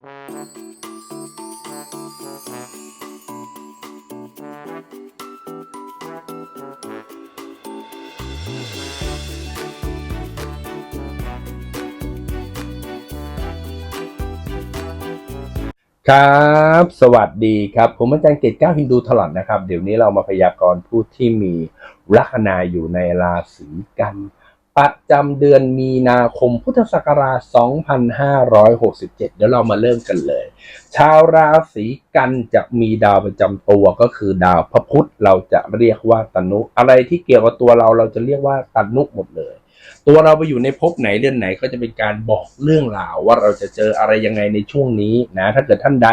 ครับ สวัสดีครับ ผมอาจารย์เกตก้าฮินดูถลอดนะครับ เดี๋ยวนี้เรามาพยากรณ์ผู้ที่มีลัคนาอยู่ในราศีกัน ประจำเดือนมีนาคมพุทธศักราช 2567 เดี๋ยวเรามาเริ่มกันเลย ชาวราศีกันจะมีดาวประจำตัวก็คือดาวพระพุธเราจะเรียกว่าตนุ อะไรที่เกี่ยวกับตัวเราเราจะเรียกว่าตนุหมดเลย ตัวเราไปอยู่ในภพไหนเดือนไหนก็จะเป็นการบอกเรื่องราวว่าเราจะเจออะไรยังไงในช่วงนี้นะ ถ้าเกิดท่านใด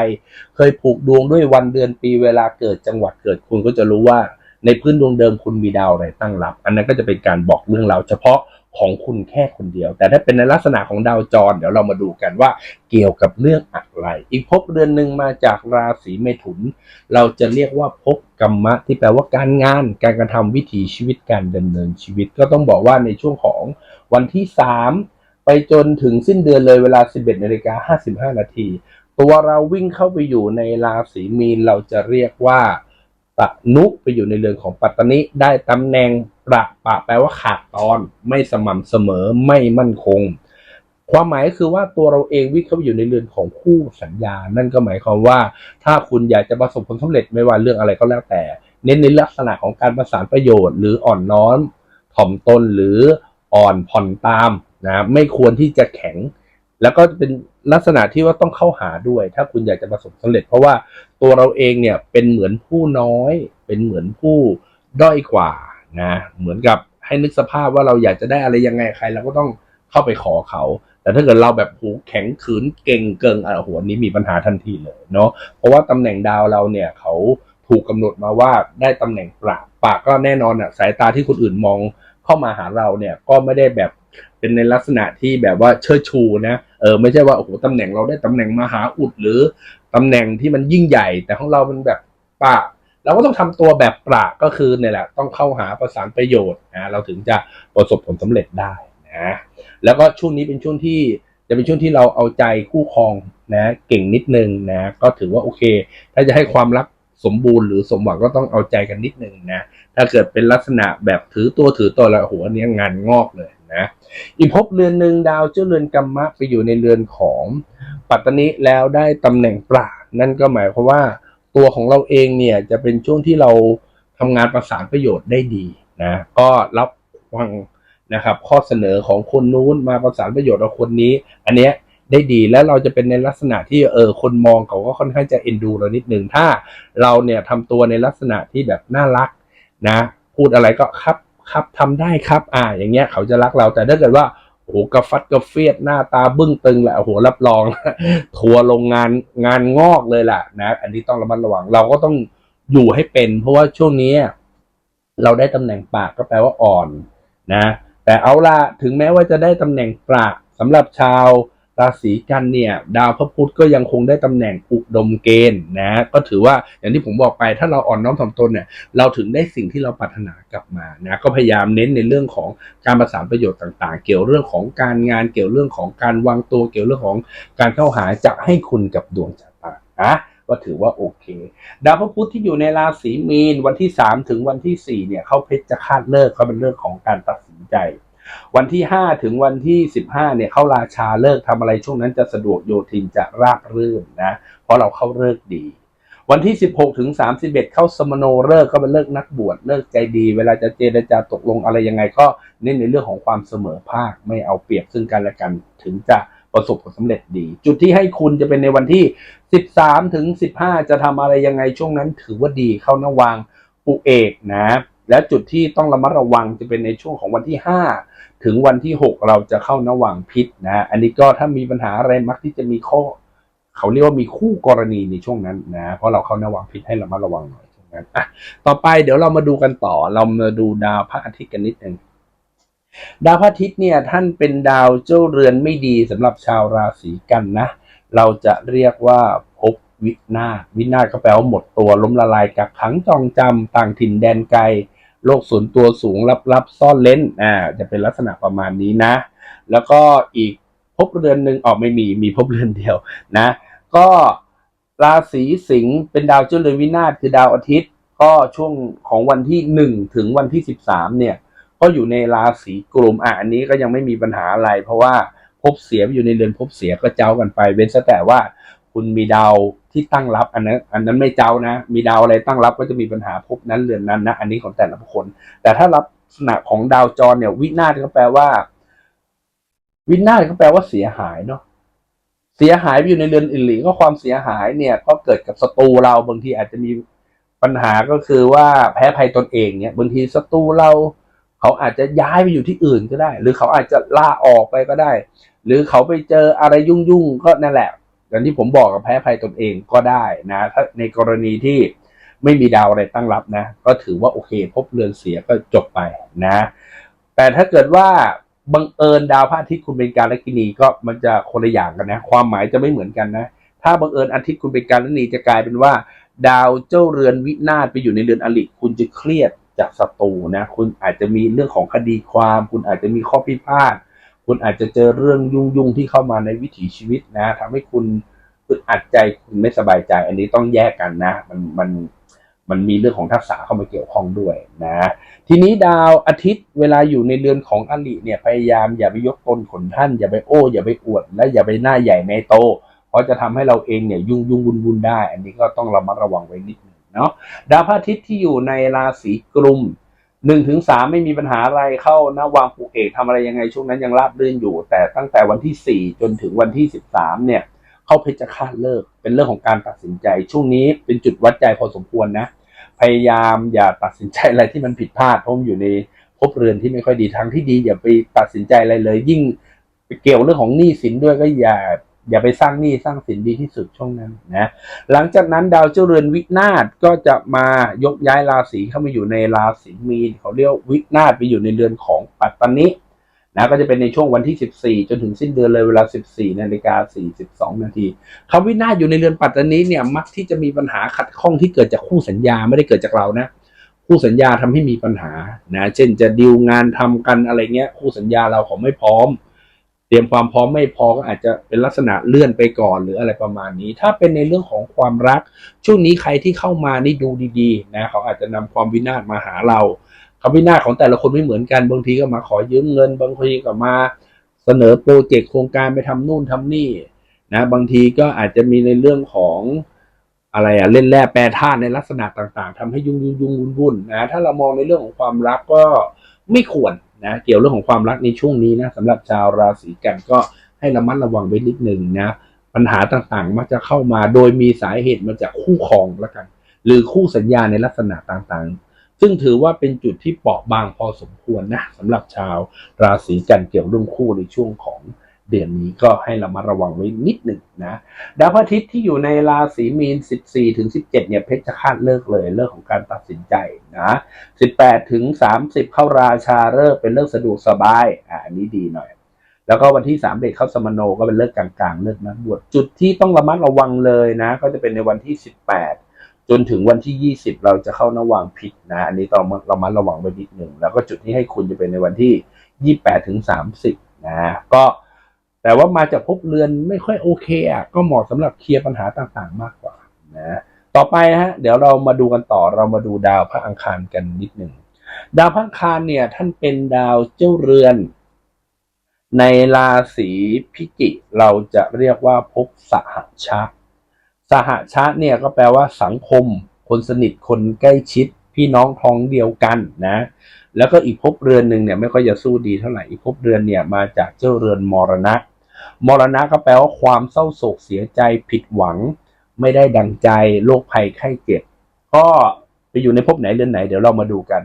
เคยผูกดวงด้วยวันเดือนปีเวลาเกิดจังหวัดเกิดคุณก็จะรู้ว่าในพื้นดวงเดิมคุณมีดาวอะไรตั้งรับ อันนั้นก็จะเป็นการบอกเรื่องราวเฉพาะ ของคุณแค่คนเดียว แต่ถ้าเป็นในลักษณะของดาวจร เดี๋ยวเรามาดูกันว่าเกี่ยวกับเรื่องอะไร อีกภพเดือนหนึ่งมาจากราศีเมถุน เราจะเรียกว่าภพกรรมะ ที่แปลว่าการงาน การกระทำวิถีชีวิตการดำเนินชีวิต ก็ต้องบอกว่าในช่วงของวันที่ 3 ไปจนถึงสิ้นเดือนเลยเวลา 11นาฬิกา55นาทีตัวเราวิ่งเข้าไปอยู่ในราศีมีนเราจะเรียกว่า ปะนุไปอยู่ในเรือนของปัตตนิได้ตำแหน่งประปะแปลว่าขาดตอนไม่สม่ำเสมอไม่มั่นคง ความหมายก็คือว่าตัวเราเองวิ่งเข้าไปอยู่ในเรือนของคู่สัญญา นั่นก็หมายความว่า ถ้าคุณอยากจะประสบผลสำเร็จไม่ว่าเรื่องอะไรก็แล้วแต่ เน้นในลักษณะของการประสานประโยชน์ หรืออ่อนน้อมถ่อมตนหรืออ่อนผ่อนตามนะไม่ควรที่จะแข็ง แล้วก็เป็น ลักษณะที่ว่าต้องเข้าหาด้วย ถ้าคุณอยากจะประสบสำเร็จ เพราะว่าตัวเราเองเนี่ยเป็นเหมือนผู้น้อย เป็นเหมือนผู้ด้อยกว่านะเหมือนกับให้นึกสภาพว่าเราอยากจะได้อะไรยังไงใครเราก็ต้องเข้าไปขอเขา แต่ถ้าเกิดเราแบบหูแข็งขืนเก่งเกิงอะหัวนี้มีปัญหาทันทีเลยเนาะเพราะว่าตำแหน่งดาวเราเนี่ยเขาถูกกำหนดมาว่าได้ตำแหน่งปาบปากก็แน่นอนอะสายตาที่คนอื่นมองเข้ามาหาเราเนี่ยก็ไม่ได้แบบ เป็นในลักษณะที่แบบว่าเชิดชูนะเออไม่ใช่ว่าโอ้โหตำแหน่งเราได้ตำแหน่งมหาอุดหรือตำแหน่งที่มันยิ่งใหญ่ แต่ของเรามันแบบปะเราก็ต้องทำตัวแบบปราก็คือเนี่ยแหละต้องเข้าหาประสานประโยชน์นะเราถึงจะประสบผลสำเร็จได้นะแล้วก็ช่วงนี้เป็นช่วงที่จะเป็นช่วงที่เราเอาใจคู่ครองนะเก่งนิดนึงนะก็ถือว่าโอเค ถ้าจะให้ความรักสมบูรณ์หรือสมหวังก็ต้องเอาใจกันนิดนึงนะถ้าเกิดเป็นลักษณะแบบถือตัวถือตัวแล้วโอ้โหอันนี้งานงอกเลย นะอีกภพเรือนหนึ่งดาวเจ้าเรือนกรรมะไปอยู่ในเรือนของปัตตนิแล้วได้ตำแหน่งปราดนั่นก็หมายความว่าตัวของเราเองเนี่ยจะเป็นช่วงที่เราทำงานประสานประโยชน์ได้ดีนะก็รับฟังนะครับข้อเสนอของคนนู้นมาประสานประโยชน์กับคนนี้ อันเนี้ยได้ดีแล้วเราจะเป็นในลักษณะที่เออคนมองเขาก็ค่อนข้างจะเอ็นดูเรานิดหนึ่งถ้าเราเนี่ยทำตัวในลักษณะที่แบบน่ารักนะ พูดอะไรก็ครับ ครับทำได้ครับ อ่า อย่างเงี้ยเขาจะรักเราแต่ถ้าเกิดว่าโอ้โหกระฟัดกระเฟียดหน้าตาบึ้งตึงแหละโอ้โหรับรองทัวร์ลงงานงานงอกเลยล่ะนะ อันนี้ต้องระมัดระวังเราก็ต้องอยู่ให้เป็น เพราะว่าช่วงนี้ เราได้ตำแหน่งปากก็แปลว่าอ่อนนะ แต่เอาละถึงแม้ว่าจะได้ตำแหน่งปราสำหรับชาว ราศีกันเนี่ย ดาวพระพุธก็ยังคงได้ตำแหน่งอุดมเกณฑ์นะก็ถือว่าอย่างที่ผมบอกไปถ้าเราอ่อนน้อมถ่อมตนเนี่ยเราถึงได้สิ่งที่เราปรารถนากลับมานะก็พยายามเน้นในเรื่องของการประสานประโยชน์ต่าง ๆ เกี่ยวเรื่องของการงานเกี่ยวเรื่องของการวางตัวเกี่ยวเรื่องของการเข้าหาจะให้คุณกับดวงชะตานะก็ถือว่าโอเค ดาวพระพุธที่อยู่ในราศีมีนวันที่ 3 ถึงวันที่4เนี่ยเขาเพชรจะคาดเลิกเขาเป็นเรื่องของการตัดสินใจ วันที่ 5 ถึงวันที่ 15เนี่ยเข้าราชาเลิกทำอะไรช่วงนั้นจะสะดวกโยทินจะราบรื่นนะเพราะเราเข้าเลิกดี วันที่ 16 ถึง 31 เข้าสมโนเลิกก็เป็นเลิกนักบวชเลิกใจดี เวลาจะเจรจาตกลงอะไรยังไงก็เน้นในเรื่องของความเสมอภาคไม่เอาเปรียบซึ่งกันและกันถึงจะประสบผลสำเร็จดี จุดที่ให้คุณจะเป็นในวันที่ 13 ถึง 15 จะทำอะไรยังไงช่วงนั้น ถือว่าดีเข้านวางปุเอกนะ และจุดที่ต้องระมัดระวังจะเป็นในช่วงของวันที่ 5 ถึงวันที่ 6 เราจะเข้านวังพิษนะอันนี้ก็ถ้ามีปัญหาอะไรมักที่จะมีข้อ เขาเรียกว่ามีคู่กรณีในช่วงนั้นนะเพราะเราเข้านวังพิษให้ระมัดระวังหน่อยช่วงนั้นอะต่อไปเดี๋ยวเรามาดูกันต่อ เรามาดูดาวพระอาทิตย์กันนิดหนึ่งดาวพระอาทิตย์เนี่ยท่านเป็นดาวเจ้าเรือนไม่ดีสำหรับชาวราศีกันนะ เราจะเรียกว่าพบวินาศวินาศก็แปลว่าหมดตัวล้มละลายกักขังจองจำต่างถิ่นแดนไกล โลกส่วนตัวสูงลับๆซ่อนเล้นอ่าจะเป็นลักษณะประมาณนี้นะ แล้วก็อีกภพเรือนหนึ่งออกไม่มีมีภพเรือนเดียวนะ ก็ราศีสิงห์เป็นดาวเจ้าเรือนวินาศคือดาวอาทิตย์ ก็ช่วงของวันที่หนึ่งถึงวันที่สิบสามเนี่ย ก็อยู่ในราศีกลุ่มอะอันนี้ก็ยังไม่มีปัญหาอะไร เพราะว่าภพเสียอยู่ในเรือนภพเสียก็เจ้ากันไป เว้นแต่ว่า คุณมีดาวที่ตั้งรับ อันนั้น อันนั้นไม่เจ้านะ มีดาวอะไรตั้งรับก็จะมีปัญหาภพนั้นเรือนนั้นนะ อันนี้ของแต่ละคน แต่ถ้าลักษณะของดาวจรเนี่ย วินาศก็แปลว่า วินาศก็แปลว่าเสียหายเนาะเสียหายไปอยู่ในเรือนอื่นหรือก็ความเสียหายเนี่ย ก็เกิดกับศัตรูเราบางทีอาจจะมีปัญหาก็คือว่าแพ้ภัยตนเองเนี่ยบางทีศัตรูเราเขาอาจจะย้ายไปอยู่ที่อื่นก็ได้ หรือเขาอาจจะลาออกไปก็ได้ หรือเขาไปเจออะไรยุ่งๆก็นั่นแหละ อย่างที่ผมบอกกับแพ้ภัยตนเองก็ได้นะ ถ้าในกรณีที่ไม่มีดาวอะไรตั้งรับนะ ก็ถือว่าโอเค พบเรือนเสียก็จบไปนะ แต่ถ้าเกิดว่าบังเอิญดาวพระอาทิตย์คุณเป็นการลกินีก็มันจะคนละอย่างกันนะ ความหมายจะไม่เหมือนกันนะ ถ้าบังเอิญอาทิตย์คุณเป็นการลกินีจะกลายเป็นว่า ดาวเจ้าเรือนวินาศไปอยู่ในเรือนอริคุณจะเครียดจากศัตรูนะ คุณอาจจะมีเรื่องของคดีความ คุณอาจจะมีข้อพิพาท คุณอาจจะเจอเรื่องยุ่งๆที่เข้ามาในวิถีชีวิตนะทำให้คุณอึดอัดใจคุณไม่สบายใจ อันนี้ต้องแยกกันนะ มันมันมันมีเรื่องของทักษะเข้ามาเกี่ยวข้องด้วยนะ ทีนี้ดาวอาทิตย์เวลาอยู่ในเรือนของอลิเนี่ยพยายามอย่าไปยกตนขนท่าน อย่าไปโอ้ อย่าไปอวด และอย่าไปหน้าใหญ่ในโต เพราะจะทำให้เราเองเนี่ยยุ่งยุ่งวุ่นวุ่นได้ อันนี้ก็ต้องระมัดระวังไว้นิดนึงเนาะดาวพระอาทิตย์ที่อยู่ในราศีกุม หนึ่งถึงสามไม่มีปัญหาอะไรเข้านะวางปูเอกทำอะไรยังไงช่วงนั้นยังราบรื่นอยู่ แต่ตั้งแต่วันที่สี่จนถึงวันที่สิบสามเนี่ย เข้าเพชฌฆาตเลิก เป็นเรื่องของการตัดสินใจ ช่วงนี้เป็นจุดวัดใจพอสมควรนะ พยายามอย่าตัดสินใจอะไรที่มันผิดพลาดเพราะมอยู่ในภพเรือนที่ไม่ค่อยดีทางที่ดีอย่าไปตัดสินใจอะไรเลย ยิ่งเกี่ยวเรื่องของหนี้สินด้วยก็อย่า อย่าไปสร้างหนี้สร้างสินดีที่สุดช่วงนั้นนะ หลังจากนั้นดาวเจ้าเรือนวินาศก็จะมายกย้ายราศีเข้ามาอยู่ในราศีมีนเขาเรียกวินาศไปอยู่ในเรือนของปัตตานินะก็จะเป็นในช่วงวันที่ 14 จนถึงสิ้นเดือนเลยเวลา 14นาฬิกา42 นาทีคำวินาศอยู่ในเรือนปัตตานีเนี่ยมักที่จะมีปัญหาขัดข้องที่เกิดจากคู่สัญญาไม่ได้เกิดจากเรานะ คู่สัญญาทำให้มีปัญหานะ เช่นจะดีลงานทำกันอะไรเงี้ย คู่สัญญาเราเขาไม่พร้อม เตรียมความพร้อมไม่พอก็อาจจะเป็นลักษณะเลื่อนไปก่อนหรืออะไรประมาณนี้ ถ้าเป็นในเรื่องของความรัก ช่วงนี้ใครที่เข้ามานี่ดูดีๆนะเขาอาจจะนำความวินาศมาหาเราคำวินาศของแต่ละคนไม่เหมือนกันบางทีก็มาขอยืมเงิน บางทีก็มาเสนอโปรเจกต์โครงการไปทำนู่นทำนี่นะบางทีก็อาจจะมีในเรื่องของอะไรอะเล่นแร่แปรธาตุในลักษณะต่างๆทำให้ยุ่งยุ่งยุ่งวุ่นวุ่นนะถ้าเรามองในเรื่องของความรักก็ไม่ควร นะเกี่ยวเรื่องของความรักในช่วงนี้นะสำหรับชาวราศีกันก็ให้ระมัดระวังไว้นิดหนึ่งนะปัญหาต่างๆมักจะเข้ามาโดยมีสาเหตุมาจากคู่ครองแล้วกัน หรือคู่สัญญาในลักษณะต่างๆ ซึ่งถือว่าเป็นจุดที่เปราะบางพอสมควรนะสำหรับชาวราศีกันเกี่ยวเรื่องคู่ในช่วงของ เดือนนี้ก็ให้เระมัดระวังไว้นิดหนึ่งนะดาวพระอาทิตย์ที่อยู่ในราศีมีน 14 ถึง 17 เนี่ยเพชรฆาตเลิกเลยเรื่องของการตัดสินใจนะ 18 ถึง 30 เข้าราชาเลิกเป็นเรื่องสะดวกสบายอ่าอันนี้ดีหน่อย แล้วก็วันที่3เด็กเข้าสมโนก็เป็นเลิกกลางๆ เลิกนักบวชจุดที่ต้องระมัดระวังเลยนะ ก็จะเป็นในวันที่ 18จนถึงวันที่ 20 เราจะเข้านวางผิดนะ อันนี้ต้องระมัดระวังไว้นิดหนึ่ง แล้วก็จุดที่ให้คุณจะเป็นในวันที่ 28 ถึง 30 นะ ก็ แต่ว่ามาจากภพเรือนไม่ค่อยโอเคอะก็เหมาะสำหรับเคลียร์ปัญหาต่างๆ มากกว่านะต่อไปฮะเดี๋ยวเรามาดูกันต่อเรามาดูดาวพระอังคารกันนิดหนึ่งดาวพระอังคารเนี่ย ท่านเป็นดาวเจ้าเรือน ในราศีพิจิกเราจะเรียกว่าภพสหชะสหชะเนี่ยก็แปลว่าสังคม คนสนิทคนใกล้ชิด พี่น้องท้องเดียวกันนะ แล้วก็อีกภพเรือนหนึ่งเนี่ยไม่ค่อยจะสู้ดีเท่าไหร่อีกภพเรือนเนี่ยมาจากเจ้าเรือนมรณะ มรณะก็แปลว่าความเศร้าโศกเสียใจผิดหวัง ไม่ได้ดังใจโรคภัยไข้เจ็บก็ไปอยู่ในภพไหนเรือนไหนเดี๋ยวเรามาดูกัน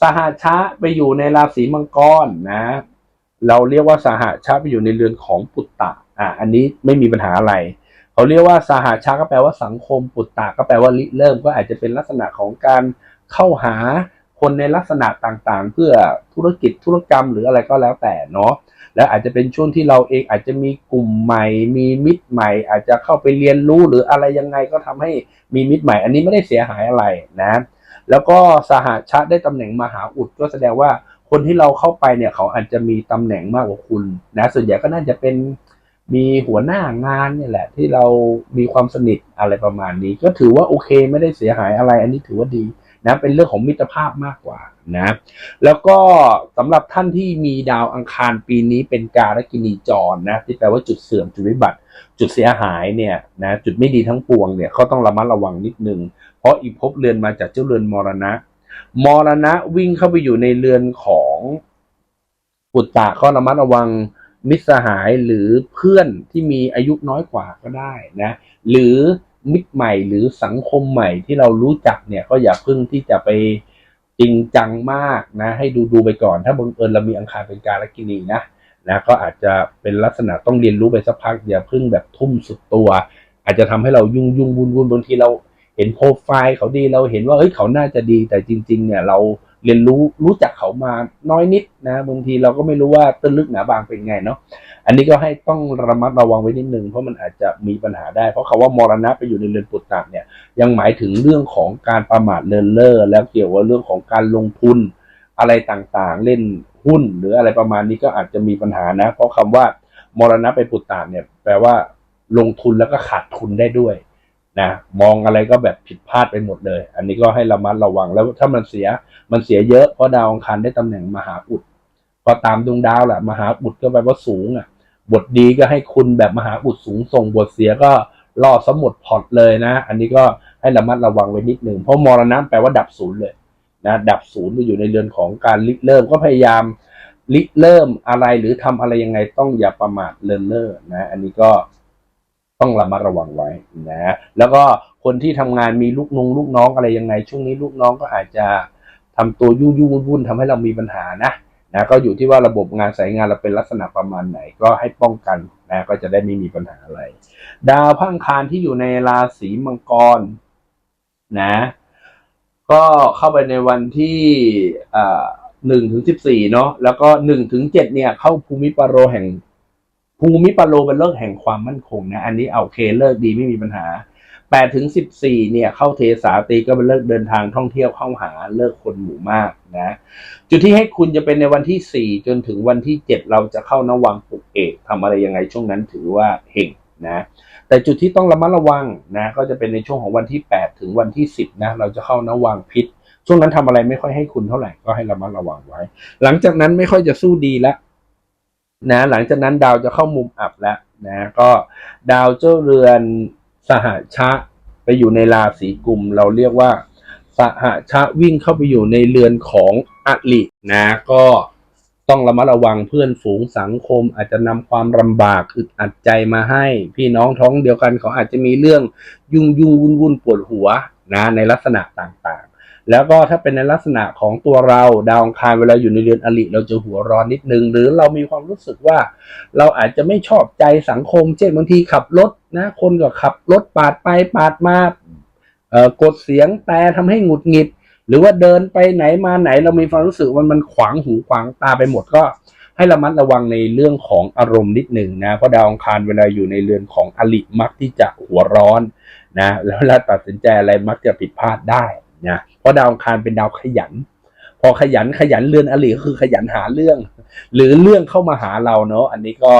สหชะไปอยู่ในราศีมังกรนะ เราเรียกว่าสหชาไปอยู่ในเรือนของปุตตะอะอันนี้ไม่มีปัญหาอะไรเขาเรียกว่าสหชาก็แปลว่าสังคมปุตตะก็แปลว่าริเริ่มก็อาจจะเป็นลักษณะของการเข้าหา คนในลักษณะต่างๆ เพื่อธุรกิจธุรกรรมหรืออะไรก็แล้วแต่เนาะและอาจจะเป็นช่วงที่เราเองอาจจะมีกลุ่มใหม่ มีมิตรใหม่ อาจจะเข้าไปเรียนรู้หรืออะไรยังไงก็ทำให้มีมิตรใหม่ อันนี้ไม่ได้เสียหายอะไรนะ แล้วก็สหชาได้ตำแหน่งมหาอุดก็แสดงว่าคนที่เราเข้าไปเนี่ยเขาอาจจะมีตำแหน่งมากกว่าคุณนะส่วนใหญ่ก็น่าจะเป็นมีหัวหน้างานเนี่ยแหละ ที่เรามีความสนิทอะไรประมาณนี้ ก็ถือว่าโอเคไม่ได้เสียหายอะไร อันนี้ถือว่าดี นะเป็นเรื่องของมิตรภาพมากกว่านะแล้วก็สำหรับท่านที่มีดาวอังคารปีนี้เป็นการกินีจรนะที่แปลว่าจุดเสื่อมจุดวิบัติ จุดเสียหายเนี่ยนะจุดไม่ดีทั้งปวงเนี่ยเขาต้องระมัดระวังนิดนึง เพราะอีภพเรือนมาจากเจ้าเรือนมรณะ มรณะวิ่งเข้าไปอยู่ในเรือนของปุตตะก็ระมัดระวังมิตรสหายหรือเพื่อนที่มีอายุน้อยกว่าก็ได้นะ หรือ มิตรใหม่หรือสังคมใหม่ที่เรารู้จักเนี่ยก็อย่าเพิ่งที่จะไปจริงจังมากนะ ให้ดูดูไปก่อน ถ้าบังเอิญเรามีอังคารเป็นการกินีนะนะก็อาจจะเป็นลักษณะต้องเรียนรู้ไปสักพักอย่าเพิ่งแบบทุ่มสุดตัว อาจจะทำให้เรายุ่งยุ่งวุ่นวุ่นบางทีเราเห็นโปรไฟล์เขาดีเราเห็นว่าเฮ้ยเขาน่าจะดีแต่จริง ๆ เนี่ยเรา เรียนรู้รู้จักเขามาน้อยนิดนะบางทีเราก็ไม่รู้ว่าต้นลึกหนาบางเป็นไงเนาะอันนี้ก็ให้ต้องระมัดระวังไว้นิดนึงเพราะมันอาจจะมีปัญหาได้ เพราะคาว่ามรณะไปอยู่ในเรือนปุตตะเนี่ยยังหมายถึงเรื่องของการประมาทเลินเล่อแล้วเกี่ยวกับเรื่องของการลงทุนอะไรต่างๆ เล่นหุ้นหรืออะไรประมาณนี้ก็อาจจะมีปัญหานะ เพราะคำว่ามรณะไปปุตตะเนี่ยแปลว่าลงทุนแล้วก็ขาดทุนได้ด้วย นะมองอะไรก็แบบผิดพลาดไปหมดเลย อันนี้ก็ให้ระมัดระวังแล้วถ้ามันเสียมันเสียเยอะเพราะดาวอังคารได้ตำแหน่งมหาอุดพอตามดวงดาวแหละมหาอุดก็แปลว่าสูงอะ บทดีก็ให้คุณแบบมหาอุดสูงส่งบทเสียก็ล่อสมุดพอร์ตเลยนะ อันนี้ก็ให้ระมัดระวังไว้นิดหนึ่งเพราะมรณะแปลว่าดับศูนย์เลยนะดับศูนย์ไปอยู่ในเรือนของการริเริ่มก็พยายามริเริ่มอะไรหรือทำอะไรยังไงต้องอย่าประมาทเลินเล่อนะ อันนี้ก็ ต้องระมัดระวังไว้นะแล้วก็คนที่ทำงานมีลูกนงลูกน้องอะไรยังไง ช่วงนี้ลูกน้องก็อาจจะทำตัวยุ่ยุ่งวุ่นทำให้เรามีปัญหานะนะก็อยู่ที่ว่าระบบงานสายงานเราเป็นลักษณะประมาณไหนก็ให้ป้องกันนะก็จะได้ไม่มีปัญหาอะไร ดาวพังคารที่อยู่ในราศีมังกรนะก็เข้าไปในวันที่หนึ่งถึงสิบสี่เนาะแล้วก็หนึ่งถึงเจ็ดเนี่ยเข้าภูมิปโรแห่ง ภูมิปโรเป็นเลิกแห่งความมั่นคงนะ อันนี้เอาโอเคเลิกดีไม่มีปัญหาแปดถึงสิบสี่เนี่ยเข้าเทสาตีก็เป็นเลิกเดินทางท่องเที่ยวเข้าหาเลิกคนหมู่มากนะจุดที่ให้คุณจะเป็นในวันที่สี่จนถึงวันที่เจ็ดเราจะเข้านวังปุกเอกทำอะไรยังไงช่วงนั้นถือว่าเฮงนะแต่จุดที่ต้องระมัดระวังนะก็จะเป็นในช่วงของวันที่แปดถึงวันที่สิบนะเราจะเข้านวังพิษช่วงนั้นทำอะไรไม่ค่อยให้คุณเท่าไหร่ก็ให้ระมัดระวังไว้ หลังจากนั้นไม่ค่อยจะสู้ดีแล้ว นะหลังจากนั้นดาวจะเข้ามุมอับแล้วนะก็ดาวเจ้าเรือนสหชะไปอยู่ในราศีกุม เราเรียกว่า สหชะวิ่งเข้าไปอยู่ในเรือนของอลินะก็ต้องระมัดระวังเพื่อนฝูงสังคม อาจจะนำความลำบากอึดอัดใจมาให้ พี่น้องท้องเดียวกันเขาอาจจะมีเรื่องยุ่งยุ่งวุ่นวุ่นปวดหัวนะในลักษณะต่างๆ แล้วก็ถ้าเป็นในลักษณะของตัวเราดาวอังคารเวลาอยู่ในเรือนอลิเราจะหัวร้อนนิดนึง หรือเรามีความรู้สึกว่า เราอาจจะไม่ชอบใจสังคม เช่นบางทีขับรถนะคนก็ขับรถปาดไปปาดมาเอ่อกดเสียงแต่ทำให้หงุดหงิด หรือว่าเดินไปไหนมาไหน เรามีความรู้สึกว่ามันขวางหูขวางตาไปหมดก็ให้ระมัดระวังในเรื่องของอารมณ์นิดหนึ่งนะ เพราะดาวอังคารเวลาอยู่ในเรือนของอลิมักที่จะหัวร้อนนะแล้วเวลาตัดสินใจอะไรมักจะผิดพลาดได้ นะเพราะดาวอังคารเป็นดาวขยัน พอขยันขยันเรือนอลิก็คือขยันหาเรื่อง หรือเรื่องเข้ามาหาเราเนาะอันนี้ก็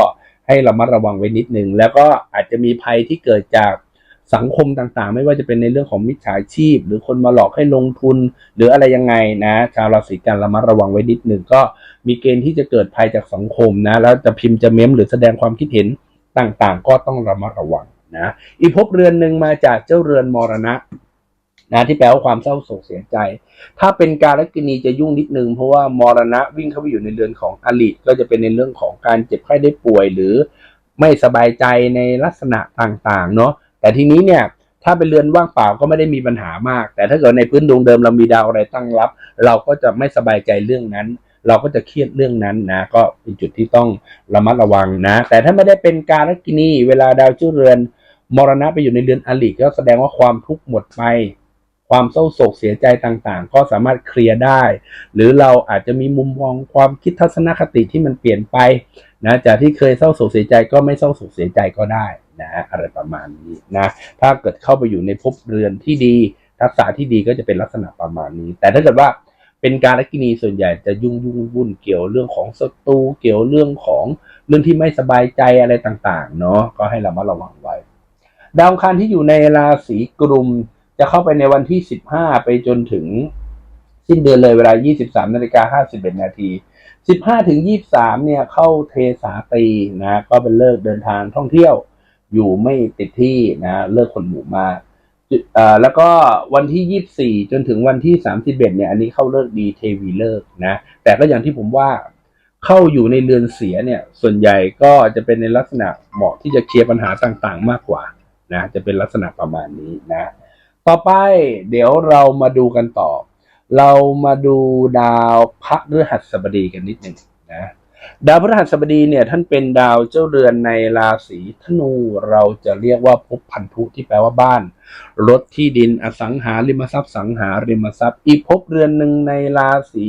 ให้เระมัดระวังไว้นิดนึง แล้วก็อาจจะมีภัยที่เกิดจากสังคมต่างๆ ไม่ว่าจะเป็นในเรื่องของมิจฉาชีพ หรือคนมาหลอกให้ลงทุน หรืออะไรยังไงนะ ชาวราศีกันระมัดระวังไว้นิดหนึ่งก็มีเกณฑ์ที่จะเกิดภัยจากสังคมนะ แล้วจะพิมพ์จะเม้มหรือแสดงความคิดเห็นต่างๆ ก็ต้องระมัดระวังนะอีกภพเรือนหนึ่งมาจากเจ้าเรือนมรณะ นะที่แปลว่าความเศร้าโศกเสียใจ ถ้าเป็นการกินีจะยุ่งนิดนึงเพราะว่ามรณะวิ่งเข้าไปอยู่ในเรือนของอลิก็จะเป็นในเรื่องของการเจ็บไข้ได้ป่วยหรือไม่สบายใจในลักษณะต่างๆเนาะแต่ทีนี้เนี่ยถ้าเป็นเรือนว่างเปล่าก็ไม่ได้มีปัญหามาก แต่ถ้าเกิดในพื้นดวงเดิมเรามีดาวอะไรตั้งรับ เราก็จะไม่สบายใจเรื่องนั้น เราก็จะเครียดเรื่องนั้นนะ ก็เป็นจุดที่ต้องระมัดระวังนะ แต่ถ้าไม่ได้เป็นการกินีเวลาดาวเจ้าเรือนมรณะไปอยู่ในเรือนอลิก็แสดงว่าความทุกข์หมดไป ความเศร้าโศกเสียใจต่างๆ ก็สามารถเคลียร์ได้ หรือเราอาจจะมีมุมมองความคิดทัศนคติที่มันเปลี่ยนไปนะจากที่เคยเศร้าโศกเสียใจก็ไม่เศร้าโศกเสียใจก็ได้นะอะไรประมาณนี้นะถ้าเกิดเข้าไปอยู่ในภพเรือนที่ดี ทักษะที่ดีก็จะเป็นลักษณะประมาณนี้ แต่ถ้าเกิดว่าเป็นการลักินีส่วนใหญ่จะยุ่งยุ่งวุ่นเกี่ยวเรื่องของศัตรูเกี่ยวเรื่องของเรื่องที่ไม่สบายใจอะไรต่างๆเนาะก็ให้เรามาระวังไว้ ดาวอังคารที่อยู่ในราศีกุม จะเข้าไปในวันที่ 15 ไปจนถึงสิ้นเดือนเลยเวลา 23นาฬิกา51นาที15ถึง23เนี่ยเข้าเทสาตีนะก็เป็นเลิกเดินทางท่องเที่ยวอยู่ไม่ติดที่นะเลิกคนหมู่มากแล้วก็วันที่ 24 จนถึงวันที่ 31เนี่ยอันนี้เข้าเลิกดีเทวีเลิกนะแต่ก็อย่างที่ผมว่าเข้าอยู่ในเรือนเสียเนี่ยส่วนใหญ่ก็จะเป็นในลักษณะเหมาะที่จะเคลียร์ปัญหาต่างๆ มากกว่านะจะเป็นลักษณะประมาณนี้นะ ต่อไปเดี๋ยวเรามาดูกันต่อ เรามาดูดาวพระฤหัสบดีกันนิดหนึ่งนะดาวพฤหัสบดีเนี่ยท่านเป็นดาวเจ้าเรือนในราศีธนูเราจะเรียกว่าภพพันธุที่แปลว่าบ้าน รถที่ดินอสังหาริมทรัพย์สังหาริมทรัพย์ อีกภพเรือนหนึ่งในราศี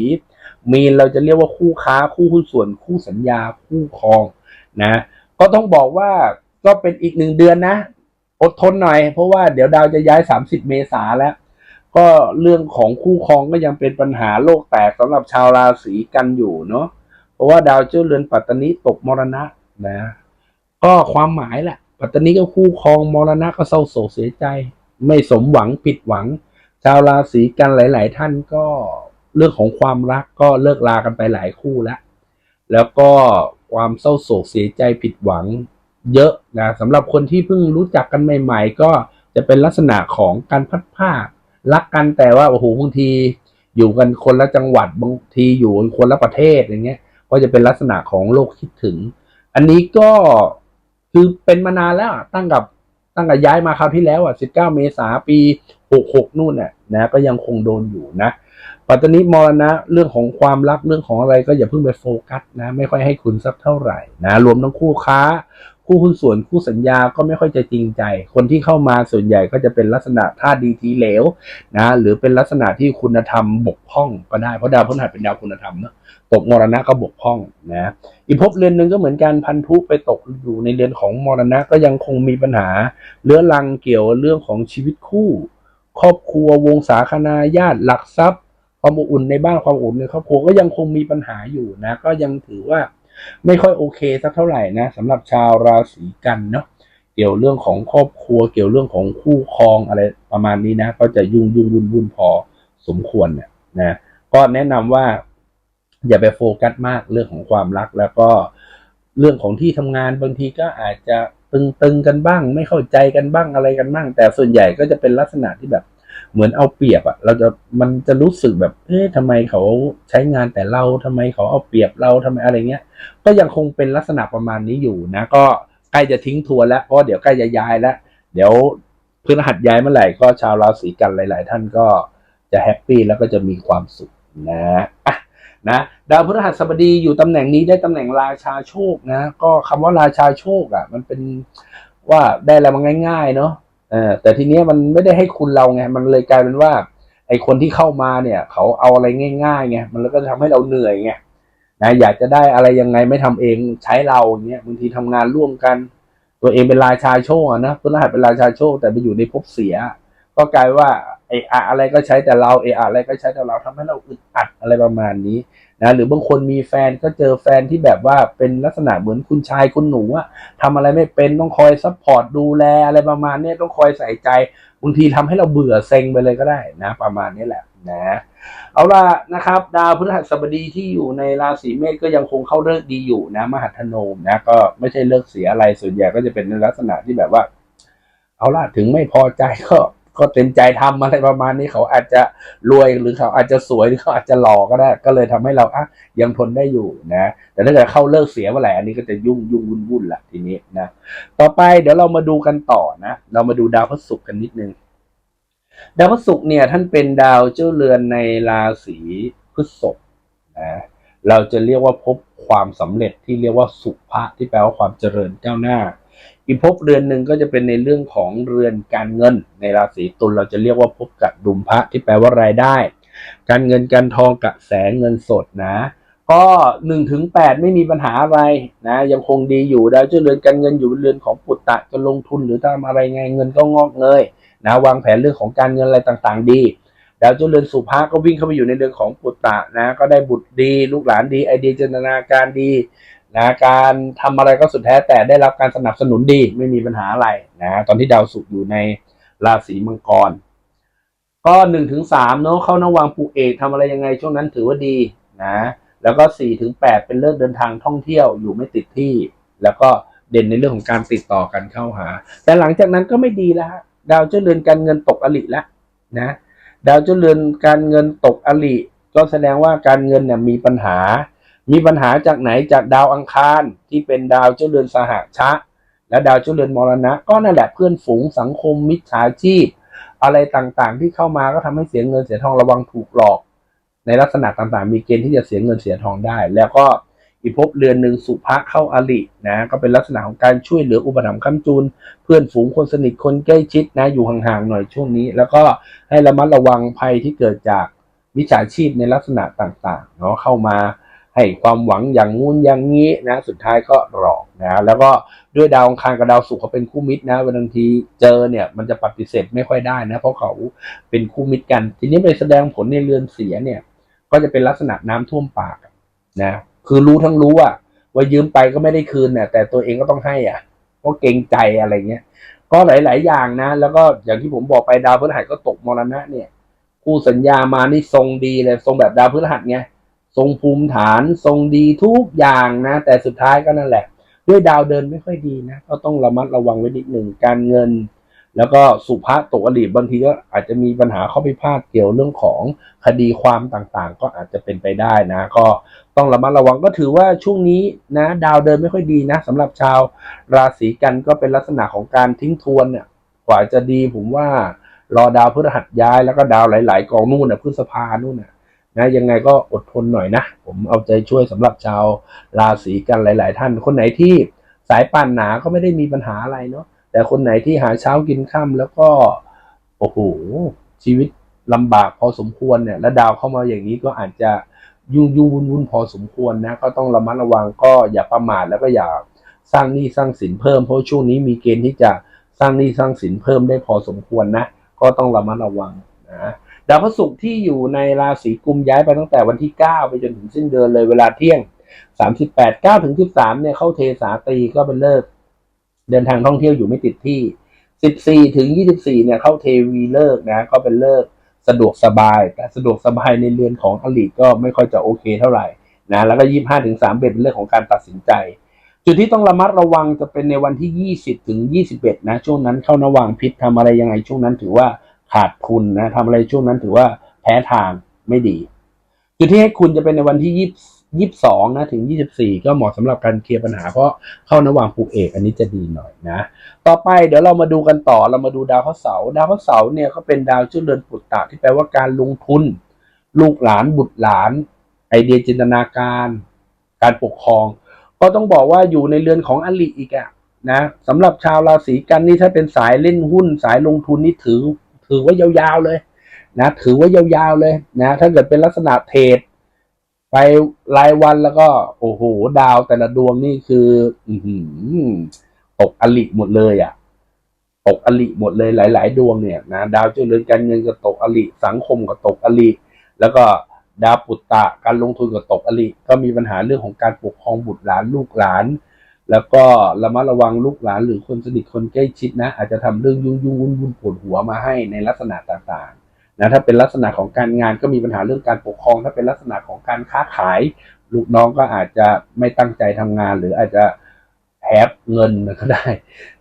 มีนเราจะเรียกว่าคู่ค้าคู่หุ้นส่วนคู่สัญญาคู่ครองนะก็ต้องบอกว่าก็เป็นอีกหนึ่งเดือนนะ อดทนหน่อย เพราะว่าเดี๋ยวดาวจะย้าย 30 เมษาแล้ว ก็เรื่องของคู่ครองก็ยังเป็นปัญหาโลกแตกสำหรับชาวราศีกันอยู่เนาะเพราะว่าดาวเจ้าเรือนปัตตานีตกมรณะนะ ก็ความหมายแหละปัตตานีก็คู่ครองมรณะก็เศร้าโศกเสียใจ ไม่สมหวังผิดหวัง ชาวราศีกันหลาย ๆ ท่านก็เรื่องของความรักก็เลิกลากันไปหลายคู่แล้ว แล้วก็ความเศร้าโศกเสียใจผิดหวัง เยอะนะสำหรับคนที่เพิ่งรู้จักกันใหม่ ๆ ก็จะเป็นลักษณะของการพัดผ้ารักกันแต่ว่าโอ้โหบางที อยู่กันคนละจังหวัดบางทีอยู่กันคนละประเทศอย่างเงี้ย ก็จะเป็นลักษณะของโลกคิดถึง อันนี้ก็คือเป็นมานานแล้วตั้งกับตั้งกับย้ายมาคราวที่แล้วอะ 19 เมษาปี 66 นู่นน่ะนะก็ยังคงโดนอยู่นะ ปัตตานีมรณะเรื่องของความรักเรื่องของอะไรก็อย่าเพิ่งไปโฟกัสนะ ไม่ค่อยให้คุณสักเท่าไหร่นะ รวมทั้งคู่ค้า คู่หุ้นส่วนคู่สัญญาก็ไม่ค่อยจะจริงใจ คนที่เข้ามาส่วนใหญ่ก็จะเป็นลักษณะท่าดีทีเหลวนะหรือเป็นลักษณะที่คุณธรรมบกพร่องก็ได้เพราะดาวพฤหัสเป็นดาวคุณธรรมเนอะตกมรณะก็บกพร่องนะอีกภพเรือนหนึ่งก็เหมือนกันพันธุไปตกอยู่ในเรือนของมรณะก็ยังคงมีปัญหาเรื้อรังเกี่ยวเรื่องของชีวิตคู่ ครอบครัววงศาคณาญาติหลักทรัพย์ความอบอุ่นในบ้านความอบอุ่นในครอบครัวก็ยังคงมีปัญหาอยู่นะ ก็ยังถือว่า ไม่ค่อยโอเคสักเท่าไหร่นะสำหรับชาวราศีกันเนาะเกี่ยวเรื่องของครอบครัว เกี่ยวเรื่องของคู่ครองอะไรประมาณนี้นะก็จะยุ่งยุ่งวุ่นวุ่นพอสมควรเนี่ยนะก็แนะนำว่าอย่าไปโฟกัสมากเรื่องของความรัก แล้วก็เรื่องของที่ทำงานบางทีก็อาจจะตึงๆกันบ้าง ไม่เข้าใจกันบ้างอะไรกันบ้าง แต่ส่วนใหญ่ก็จะเป็นลักษณะที่แบบ เหมือนเอาเปรียบอะเราจะมันจะรู้สึกแบบ เอ๊ะทำไมเขาใช้งานแต่เราทำไมเขาเอาเปรียบเราทำไมอะไรเงี้ย ก็ยังคงเป็นลักษณะประมาณนี้อยู่นะ ก็ใกล้จะทิ้งทัวร์แล้วเพราะเดี๋ยวใกล้จะย้ายแล้ว เดี๋ยวพฤหัสย้ายเมื่อไหร่ก็ชาวราศีกันหลาย ๆ ท่านก็จะแฮปปี้แล้วก็จะมีความสุขนะอะนะดาวพฤหัสบดีอยู่ตำแหน่งนี้ได้ตำแหน่งราชาโชคนะ ก็คำว่าราชาโชคอะ มันเป็นว่าได้อะไรมาง่าย ๆ เนาะ แต่ทีเนี้ยมันไม่ได้ให้คุณเราไง มันเลยกลายเป็นว่า ไอคนที่เข้ามาเนี่ย เขาเอาอะไรง่ายๆไง มันแล้วก็ทำให้เราเหนื่อยไงนะอยากจะได้อะไรยังไงไม่ทำเองใช้เราอย่างเงี้ยบางทีทำงานร่วมกัน ตัวเองเป็นราชาโชคอะนะพฤหัสเป็นราชาโชคแต่ไปอยู่ในภพเสีย ก็กลายว่าไออะอะไรก็ใช้แต่เราเออะอะไรก็ใช้แต่เราทำให้เราอึดอัดอะไรประมาณนี้ นะหรือบางคนมีแฟนก็เจอแฟนที่แบบว่าเป็นลักษณะเหมือนคุณชายคุณหนูอะทำอะไรไม่เป็นต้องคอยซัพพอร์ตดูแลอะไรประมาณนี้ต้องคอยใส่ใจบางทีทำให้เราเบื่อเซ็งไปเลยก็ได้นะ ประมาณนี้แหละนะเอาล่ะนะครับ ดาวพฤหัสบดีที่อยู่ในราศีเมษก็ยังคงเข้าเลิกดีอยู่นะ มหัทโนมนะก็ไม่ใช่เลิกเสียอะไรส่วนใหญ่ก็จะเป็นในลักษณะที่แบบว่า เอาล่ะถึงไม่พอใจก็ ก็เต็มใจทำอะไรประมาณนี้เขาอาจจะรวยหรือเขาอาจจะสวยหรือเขาอาจจะหล่อก็ได้ ก็เลยทำให้เราอะยังทนได้อยู่นะ แต่ถ้าเกิดเข้าเลิกเสียเมื่อไหร่อันนี้ก็จะยุ่งยุ่งวุ่นวุ่นละทีนี้นะต่อไปเดี๋ยวเรามาดูกันต่อนะ เรามาดูดาวพฤหัสกันนิดนึงดาวพฤหัสเนี่ย ท่านเป็นดาวเจ้าเรือนในราศีพฤษภนะเราจะเรียกว่าพบความสำเร็จที่เรียกว่าสุภะที่แปลว่าความเจริญก้าวหน้า อีกภพเรือนหนึ่งก็จะเป็นในเรื่องของเรือนการเงิน ในราศีตุลเราจะเรียกว่าภพกัดดุมพระที่แปลว่ารายได้ การเงินการทองกระแสเงินสดนะ ก็หนึ่งถึงแปดไม่มีปัญหาอะไรนะ ยังคงดีอยู่ดาวเจ้าเรือนการเงินอยู่เรือนของปุตตะจะลงทุนหรือทำอะไรไงเงินก็งอกเงยนะวางแผนเรื่องของการเงินอะไรต่างๆ ดีดาวเจ้าเรือนสุภาก็วิ่งเข้าไปอยู่ในเรือนของปุตตะนะ ก็ได้บุตรดี ลูกหลานดีไอเดียจินตนาการดี นะการทำอะไรก็สุดแท้แต่ได้รับการสนับสนุนดีไม่มีปัญหาอะไรนะตอนที่ดาวศุกร์อยู่ในราศีมังกร ก็หนึ่งถึงสามเนาะเข้านวังปูเอกทำอะไรยังไงช่วงนั้นถือว่าดีนะแล้วก็สี่ถึงแปดเป็นเรื่องเดินทางท่องเที่ยวอยู่ไม่ติดที่ แล้วก็เด่นในเรื่องของการติดต่อกันเข้าหา แต่หลังจากนั้นก็ไม่ดีแล้วดาวเจ้าเรือนการเงินตกอลิแล้วนะดาวเจ้าเรือนการเงินตกอลิก็แสดงว่าการเงินเนี่ยมีปัญหา มีปัญหาจากไหนจากดาวอังคารที่เป็นดาวเจ้าเรือนสหชะ และดาวเจ้าเรือนมรณะ ก็นั่นแหละเพื่อนฝูงสังคมมิจฉาชีพ อะไรต่างๆ ที่เข้ามาก็ทำให้เสียเงินเสียทองระวังถูกหลอก ในลักษณะต่างๆ มีเกณฑ์ที่จะเสียเงินเสียทองได้ แล้วก็อีกภพเรือนหนึ่งสุภะเข้าอลินะก็เป็นลักษณะของการช่วยเหลืออุปถัมภ์ค้ำจูน เพื่อนฝูงคนสนิทคนใกล้ชิดนะอยู่ห่างๆหน่อยช่วงนี้ แล้วก็ให้ระมัดระวังภัยที่เกิดจากมิจฉาชีพในลักษณะต่างๆเนาะเข้ามา ให้ความหวังอย่างงู้นอย่างงี้นะสุดท้ายก็หลอกนะแล้วก็ด้วยดาวองคารกับดาวศุกร์เขาเป็นคู่มิตรนะบางทีเจอเนี่ยมันจะปฏิเสธไม่ค่อยได้นะเพราะเขาเป็นคู่มิตรกัน ทีนี้ไปแสดงผลในเรือนเสียเนี่ย ก็จะเป็นลักษณะน้ำท่วมปากนะคือรู้ทั้งรู้อะว่ายืมไปก็ไม่ได้คืนเนี่ยแต่ตัวเองก็ต้องให้อะเพราะเกรงใจอะไรเงี้ยก็หลาย ๆ อย่างนะ แล้วก็อย่างที่ผมบอกไปดาวพฤหัสก็ตกมรณะเนี่ยคู่สัญญามานี่ทรงดีเลยทรงแบบดาวพฤหัสไง ทรงภูมิฐานทรงดีทุกอย่างนะ แต่สุดท้ายก็นั่นแหละ ด้วยดาวเดินไม่ค่อยดีนะ ก็ต้องระมัดระวังไว้นิดหนึ่งการเงิน แล้วก็สุภาษตกอดีตบางทีก็อาจจะมีปัญหาข้อพิพาทเกี่ยวเรื่องของคดีความต่างๆ ก็อาจจะเป็นไปได้นะ ก็ต้องระมัดระวังก็ถือว่าช่วงนี้นะ ดาวเดินไม่ค่อยดีนะสำหรับชาวราศีกันก็เป็นลักษณะของการทิ้งทวนเนี่ยกว่าจะดีผมว่ารอดาวพฤหัสย้ายแล้วก็ดาวหลาย ๆ กองนู่นน่ะพฤษภานู่นน่ะ นะยังไงก็อดทนหน่อยนะ ผมเอาใจช่วยสำหรับชาวราศีกันหลาย ๆ ท่าน คนไหนที่สายป่านหนาก็ไม่ได้มีปัญหาอะไรเนาะแต่คนไหนที่หาเช้ากินค่ำแล้วก็โอ้โหชีวิตลำบากพอสมควรเนี่ย แล้วดาวเข้ามาอย่างนี้ก็อาจจะยุ่งยุ่งวุ่นวุ่นพอสมควรนะก็ต้องระมัดระวังก็อย่าประมาทแล้วก็อย่าสร้างหนี้สร้างสินเพิ่มเพราะช่วงนี้มีเกณฑ์ที่จะสร้างหนี้สร้างสินเพิ่มได้พอสมควรนะ ก็ต้องระมัดระวังนะ ดาวพฤหัสที่อยู่ในราศีกุมย้ายไปตั้งแต่วันที่ 9 ไปจนถึงสิ้นเดือนเลยเวลาเที่ยง 38 9ถึง13เนี่ยเข้าเทสาตรีก็เป็นเลิก เดินทางท่องเที่ยวอยู่ไม่ติดที่ 14 ถึง 24เนี่ยเข้าเทวีเลิกนะก็เป็นเลิกสะดวกสบาย แต่สะดวกสบายในเรือนของอลีก็ไม่ค่อยจะโอเคเท่าไหร่นะแล้วก็ 25ถึง3เป็นเรื่องของการตัดสินใจ จุดที่ต้องระมัดระวังจะเป็นในวันที่ 20ถึง21นะช่วงนั้นเข้านวังพิษทำอะไรยังไงช่วงนั้นถือว่า ขาดทุนนะทำอะไรช่วงนั้นถือว่าแพ้ทางไม่ดี จุดที่ให้คุณจะเป็นในวันที่20 22นะถึง24ก็เหมาะสำหรับการเคลียร์ปัญหาเพราะเข้านวังผูกเอกอันนี้จะดีหน่อยนะ ต่อไปเดี๋ยวเรามาดูกันต่อเรามาดูดาวพระเสาร์ดาวพระเสาร์เนี่ยก็เป็นดาวชื่อเรือนปุตตะที่แปลว่าการลงทุน ลูกหลานบุตรหลาน ไอเดียจินตนาการ การปกครอง ก็ต้องบอกว่าอยู่ในเรือนของอลิอีกอะนะสำหรับชาวราศีกันนี่ถ้าเป็นสายเล่นหุ้นสายลงทุนนี่ถือ ถือว่ายาวๆเลย นะ ถือว่ายาวๆเลยนะ ถ้าเกิดเป็นลักษณะเทรดไปรายวันแล้วก็ โอ้โห ดาวแต่ละดวงนี่คือ อืออตกอลิหมดเลยอะตกอลิหมดเลยหลาย ๆ ดวงเนี่ยนะดาวเจ้าเรือนการเงินก็ตกอลิสังคมก็ตกอลิแล้วก็ดาวปุตตะการลงทุนกับตกอลิก็มีปัญหาเรื่องของการปกครองบุตรหลานลูกหลาน แล้วก็ระมัดระวังลูกหลานหรือคนสนิทคนใกล้ชิดนะ อาจจะทำเรื่องยุ่งยุ่งวุ่นวุ่นปวดหัวมาให้ในลักษณะต่างๆนะถ้าเป็นลักษณะของการงานก็มีปัญหาเรื่องการปกครอง ถ้าเป็นลักษณะของการค้าขาย ลูกน้องก็อาจจะไม่ตั้งใจทำงาน หรืออาจจะแอบเงินก็ได้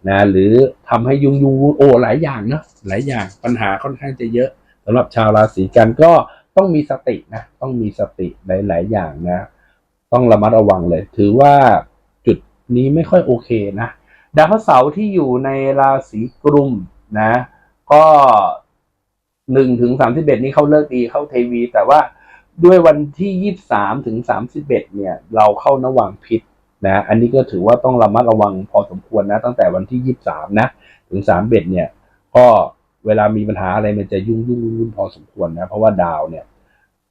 นะหรือทำให้ยุ่งยุ่งวุ่นโอ้หลายอย่างเนอะหลายอย่างปัญหาค่อนข้างจะเยอะสำหรับชาวราศีกันก็ต้องมีสตินะต้องมีสติหลาย ๆ อย่างนะ ต้องระมัดระวังเลย ถือว่า นี้ไม่ค่อยโอเคนะดาวพระเสาร์ที่อยู่ในราศีกุมนะ ก็หนึ่งถึงสามสิบเอ็ดนี้เขาเลิกดีเข้าเทวี แต่ว่าด้วยวันที่ยี่สามถึงสามสิบเอ็ดเนี่ย เราเข้านวังพิษนะอันนี้ก็ถือว่าต้องระมัดระวังพอสมควรนะ ตั้งแต่วันที่ยี่สามนะ ถึงสามเอ็ดเนี่ย ก็เวลามีปัญหาอะไรมันจะยุ่งยุ่งวุ่นพอสมควรนะ เพราะว่าดาวเนี่ย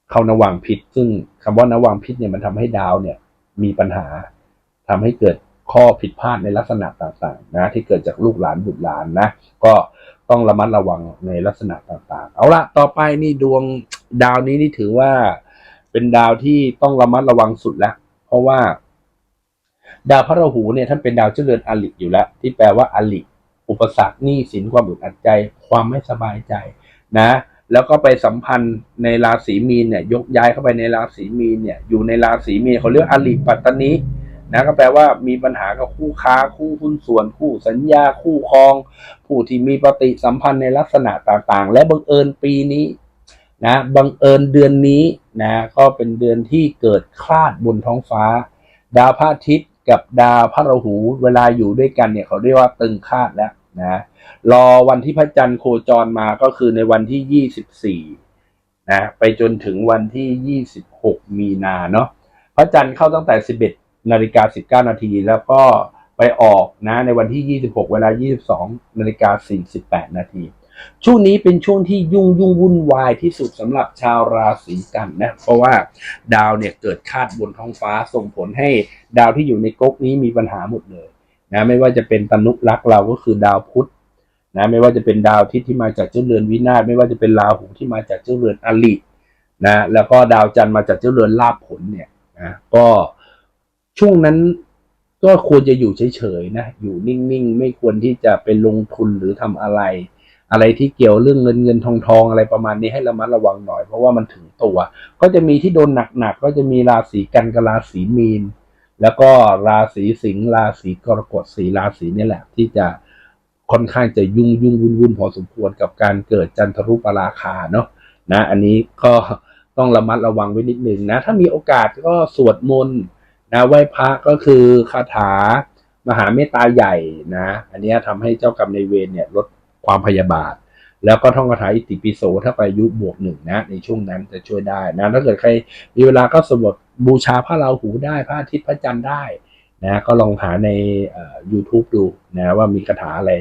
เข้านวังพิษ ซึ่งคำว่านวังพิษเนี่ยมันทำให้ดาวเนี่ย มีปัญหา ทำให้เกิดข้อผิดพลาดในลักษณะต่างๆนะที่เกิดจากลูกหลานบุตรหลานนะก็ต้องระมัดระวังในลักษณะต่างๆ เอาละต่อไปนี่ดวงดาวนี้นี่ถือว่าเป็นดาวที่ต้องระมัดระวังสุดแล้ว เพราะว่า ดาวพระราหูเนี่ยท่านเป็นดาวเจริญอลิอยู่แล้ว ที่แปลว่าอลิอุปสรรคหนี้สินความอึดอัดใจ ความไม่สบายใจนะ แล้วก็ไปสัมพันธ์ในราศีมีนเนี่ย ยกย้ายเข้าไปในราศีมีนเนี่ย อยู่ในราศีมีนเขาเรียกอลิปัตตนิ นะก็แปลว่ามีปัญหากับคู่ค้าคู่หุ้นส่วน คู่สัญญาคู่ครอง ผู้ที่มีปฏิสัมพันธ์ในลักษณะต่างๆ และบังเอิญปีนี้นะบังเอิญเดือนนี้นะก็เป็นเดือนที่เกิดคลาดบนท้องฟ้า ดาวพระอาทิตย์กับดาวพระราหูเวลาอยู่ด้วยกันเนี่ยเขาเรียกว่าตึงคาดแล้วนะรอวันที่พระจันทร์โคจรมาก็คือในวันที่ 24นะไปจนถึงวันที่ 26 มีนาเนาะพระจันทร์เข้าตั้งแต่ 11 นาฬิกา 19 นาที แล้วก็ไปออกนะในวันที่ 26 เวลา 22 นาฬิกา 48 นาที ช่วงนี้เป็นช่วงที่ยุ่งยุ่งวุ่นวายที่สุดสำหรับชาวราศีกันนะ เพราะว่าดาวเนี่ยเกิดคาดบนท้องฟ้าส่งผลให้ดาวที่อยู่ในก๊กนี้มีปัญหาหมดเลยนะไม่ว่าจะเป็นตนุรักษเราก็คือดาวพุธนะไม่ว่าจะเป็นดาวทิตย์ที่มาจากเจ้าเรือนวินาศไม่ว่าจะเป็นราหูที่มาจากเจ้าเรือนอลินะแล้วก็ดาวจันทร์มาจากเจ้าเรือนลาภผลเนี่ยนะก็ ช่วงนั้นก็ควรจะอยู่เฉยๆนะ อยู่นิ่งๆ ไม่ควรที่จะไปลงทุนหรือทำอะไร อะไรที่เกี่ยวเรื่องเงินเงินทองทองอะไรประมาณนี้ให้ระมัดระวังหน่อย เพราะว่ามันถึงตัว ก็จะมีที่โดนหนักๆ ก็จะมีราศีกันกับราศีมีน แล้วก็ราศีสิงห์ราศีกรกฎสีราศีนี่แหละ ที่จะค่อนข้างจะยุ่งยุ่งวุ่นวุ่นพอสมควรกับการเกิดจันทรุปราคาเนาะนะ อันนี้ก็ต้องระมัดระวังไว้นิดนึงนะ ถ้ามีโอกาสก็สวดมนต์ นะไหว้พระก็คือคาถามหาเมตตาใหญ่นะ อันนี้ยทำให้เจ้ากรรมในเวรเนี่ยลดความพยาบาท แล้วก็ท่องคาถาอิติปิโสถ้าไปยุบวกหนึ่งนะ ในช่วงนั้นจะช่วยได้นะ ถ้าเกิดใครมีเวลาก็สวดบูชาพระราหูได้พระอาทิตย์พระจันทร์ได้นะก็ลองหาใน YouTube ดูนะว่ามีคาถาอะไร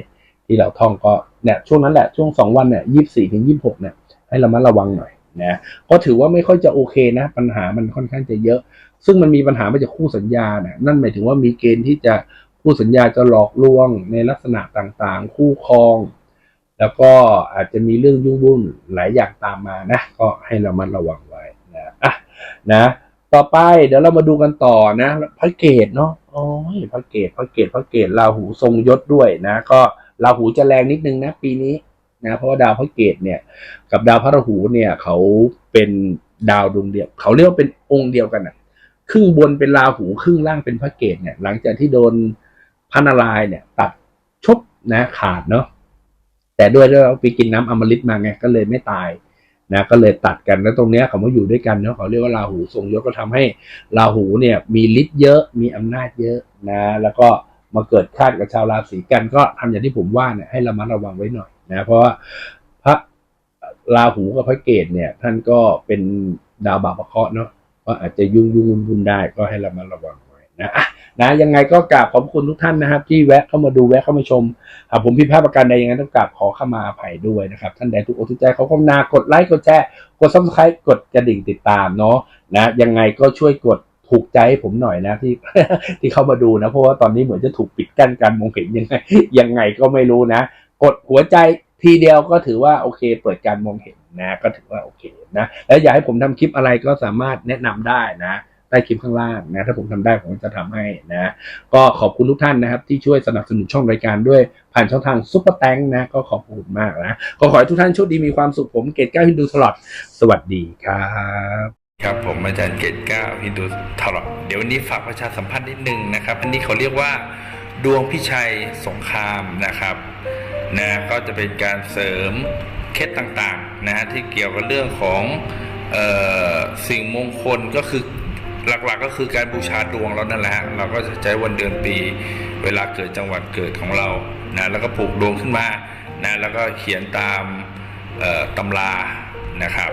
ที่เราท่องก็เนี่ยช่วงนั้นแหละช่วงสองวันเนี่ยยี่สี่ถึงยี่หกเนี่ยให้เรามาระวังหน่อย นะก็ถือว่าไม่ค่อยจะโอเคนะ ปัญหามันค่อนข้างจะเยอะ ซึ่งมันมีปัญหามาจากคู่สัญญานะนั่นหมายถึงว่ามีเกณฑ์ที่จะคู่สัญญาจะหลอกลวงในลักษณะต่างๆ คู่ครอง แล้วก็อาจจะมีเรื่องยุ่งวุ่นหลายอย่างตามมานะ ก็ให้เรามัดระวังไว้นะอะนะต่อไปเดี๋ยวเรามาดูกันต่อนะพระเกตเนาะโอ้ยพระเกตพระเกตพระเกตราหูทรงยศด้วยนะ ก็ราหูจะแรงนิดนึงนะ ปีนี้ นะเพราะว่าดาวพระเกตเนี่ยกับดาวพระราหูเนี่ยเขาเป็นดาวดวงเดียว เขาเรียกว่าเป็นองค์เดียวกันอะครึ่งบนเป็นราหูครึ่งล่างเป็นพระเกตเนี่ย หลังจากที่โดนพระนารายเนี่ย ตัดชบนะขาดเนาะแต่ด้วยด้วยเราไปกินน้ำอมฤตมาไงก็เลยไม่ตายนะก็เลยตัดกันแล้วตรงเนี้ยเขามาอยู่ด้วยกันเนาะเขาเรียกว่าราหูทรงยศก็ทำให้ราหูเนี่ยมีฤทธิ์เยอะมีอำนาจเยอะนะ แล้วก็ มาเกิดคาดกับชาวราศีกันก็ทำอย่างที่ผมว่าเนี่ยให้ระมัดระวังไว้หน่อยนะเพราะว่าพระราหูกับพระเกตเนี่ย ท่านก็เป็นดาวบาปเคราะห์เนาะก็อาจจะยุ่งยุ่งวุ่นวุ่นได้ก็ให้รามาระวังไว้นะอะนะยังไงก็กราบขอบคุณทุกท่านนะครับ ที่แวะเข้ามาดูแวะเข้ามาชมหากผมผิดพลาดประการใดยังไงต้องกราบขอเข้ามาอภัยด้วยนะครับ ท่านใดทุกอกทุกใจเขาก็นากดไลค์กดแชร์กดซับสไครต์กดกระดิ่งติดตามเนาะนะยังไงก็ช่วยกด ถูกใจให้ผมหน่อยนะที่ที่เข้ามาดูนะ เพราะว่าตอนนี้เหมือนจะถูกปิดกั้นการมองเห็นยังไงยังไงก็ไม่รู้นะ กดหัวใจทีเดียวก็ถือว่าโอเค เปิดการมองเห็นนะ ก็ถือว่าโอเคนะแล้วอยากให้ผมทำคลิปอะไรก็สามารถแนะนำได้นะใต้คลิปข้างล่างนะถ้าผมทำได้ผมจะทำให้นะ ก็ขอบคุณทุกท่านนะครับ ที่ช่วยสนับสนุนช่องรายการด้วยผ่านช่องทางซุปเปอร์แตงนะก็ขอบคุณมากนะ ก็ขอให้ทุกท่านโชคดีมีความสุขผมเกตก้าฮินดูตลอดสวัสดีครับ ครับผมอาจารย์เกตเก้าฮินดูทลอเดี๋ยววันนี้ฝากประชาสัมพันธ์นิดนึงนะครับ อันนี้เขาเรียกว่าดวงพิชัยสงครามนะครับนะก็จะเป็นการเสริมเคล็ดต่างๆนะฮะที่เกี่ยวกับเรื่องของออสิ่งมงคลก็คือหลักๆก็คือการบูชาดวงเรานั่นแหละเราก็จะใช้วันเดือนปี เวลาเกิดจังหวัดเกิดของเรานะแล้วก็ผูกดวงขึ้นมานะแล้วก็เขียนตามตำรานะครับ